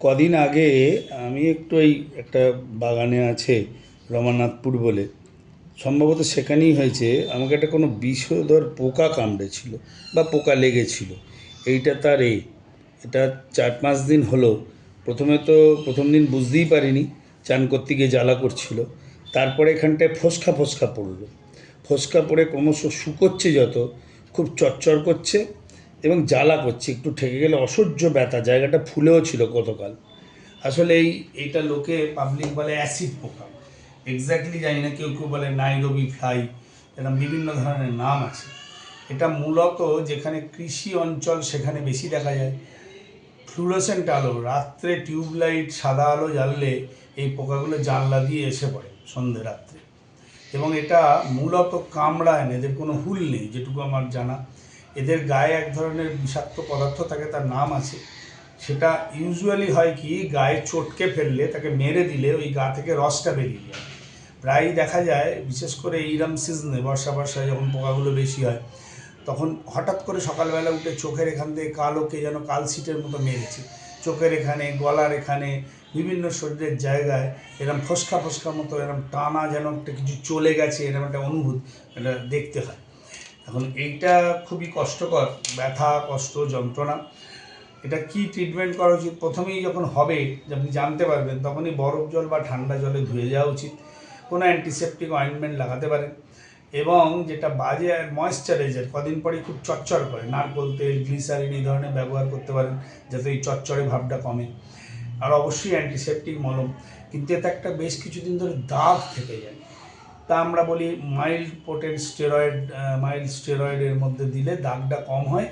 কদিন আগে আমি একটু এই একটা বাগানে আছে রমানাথপুর বলে। সম্ভবত সেখানেই হয়েছে। আমাকে একটা কোনো বিষধর পোকা কামড়েছিল বা পোকা লেগেছিল। এইটা তার এ। এটা চার পাঁচ দিন হলো। প্রথমে তো প্রথম দিন বুঝতেই পারিনি। চান করতে গিয়ে জ্বালা করছিল। তারপরে এখানটায় ফোসকা ফোসকা পড়ল। ফোসকা পড়ে ক্রমশ শুকোচ্ছে যত। খুব চচ্চর করছে। এবং জ্বালা করছে, একটু ঠেকে গেলে অসহ্য ব্যথা, জায়গাটা ফুলেও ছিল গতকাল। আসলে এই এইটা লোকে পাবলিক বলে অ্যাসিড পোকা। এক্স্যাক্টলি জানি না, কেউ কেউ বলে নাইরবি ফ্লাই এরকম বিভিন্ন ধরনের নাম আছে। এটা মূলত যেখানে কৃষি অঞ্চল, সেখানে বেশি দেখা যায়। ফ্লুরোসেন্ট আলো, রাত্রে টিউবলাইট, সাদা আলো জ্বাললে এই পোকাগুলো জানলা দিয়ে এসে পড়ে সন্ধে রাত্রে। এবং এটা মূলত কামড়ায় না এদের কোনো হুল নেই, যেটুকু আমার জানা। এদের গায়ে এক ধরনের বিষাক্ত পদার্থ থাকে তার নাম আছে। সেটা ইউজুয়ালি হয় কি, গায়ে চটকে ফেললে, তাকে মেরে দিলে, ওই গা থেকে রসটা বেরিয়ে যায়। প্রায়ই দেখা যায়, বিশেষ করে এইরম সিজনে, বর্ষা বর্ষায় যখন পোকাগুলো বেশি হয়, তখন হঠাৎ করে সকালবেলা উঠে চোখের এখান থেকে কালোকে যেন কালশিটের মতো মেরেছে। চোখের এখানে, গলার এখানে, বিভিন্ন শরীরের জায়গায় এরম ফসকা ফসকা মতো, এরম টানা যেন একটা কিছু চলে গেছে এরকম একটা অনুভূত, এটা দেখতে হয়। এখন এইটা খুবই কষ্টকর, ব্যথা, কষ্ট, যন্ত্রণা। এটা কি ট্রিটমেন্ট করা উচিত? প্রথমেই যখন হবে আপনি জানতে পারবেন, তখনই বরফ জল বা ঠান্ডা জলে ধুয়ে যাওয়া উচিত। কোনো অ্যান্টিসেপটিক অয়েন্টমেন্ট লাগাতে পারেন। এবং যেটা বাজে আর ময়েশ্চারাইজার কদিন পরেই খুব চচ্চর করে। নারকোল তেল গ্লিসারিন এই ধরনের ব্যবহার করতে পারেন, যাতে এই চচ্চরে ভাবটা কমে। আর অবশ্যই অ্যান্টিসেপটিক মলম। কিন্তু এতে একটা বেশ কিছুদিন ধরে দাগ থেকে যায়। তা আমরা বলি মাইল্ড পোটেন্ট স্টেরয়েড মাইল্ড স্টেরয়েডের মধ্যে দিলে দাগটা কম হয়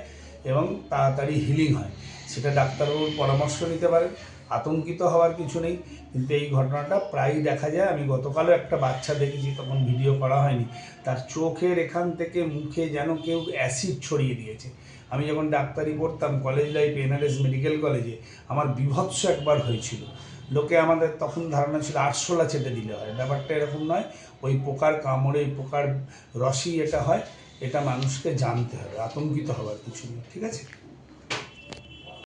এবং তাড়াতাড়ি হিলিং হয়। সেটা ডাক্তারবাবুর পরামর্শ নিতে পারেন। আতঙ্কিত হওয়ার কিছু নেই। কিন্তু এই ঘটনাটা প্রায়ই দেখা যায়। আমি গতকালও একটা বাচ্চা দেখেছি, তখন ভিডিও করা হয়নি। তার চোখের এখান থেকে মুখে যেন কেউ অ্যাসিড ছড়িয়ে দিয়েছে। আমি যখন ডাক্তারি পড়তাম, কলেজ লাইফ, এনআরএস মেডিকেল কলেজে, আমার বিভৎস একবার হয়েছিল। লোকে আমাদের তখন ধারণা ছিল আটশোলা চেটে দিলে হয়। ব্যাপারটা এরকম নয়। ওই পোকার কামড়ে, ওই পোকার রসই এটা হয়। এটা মানুষকে জানতে হবে, আতঙ্কিত হওয়ার কিছু নেই। ঠিক আছে?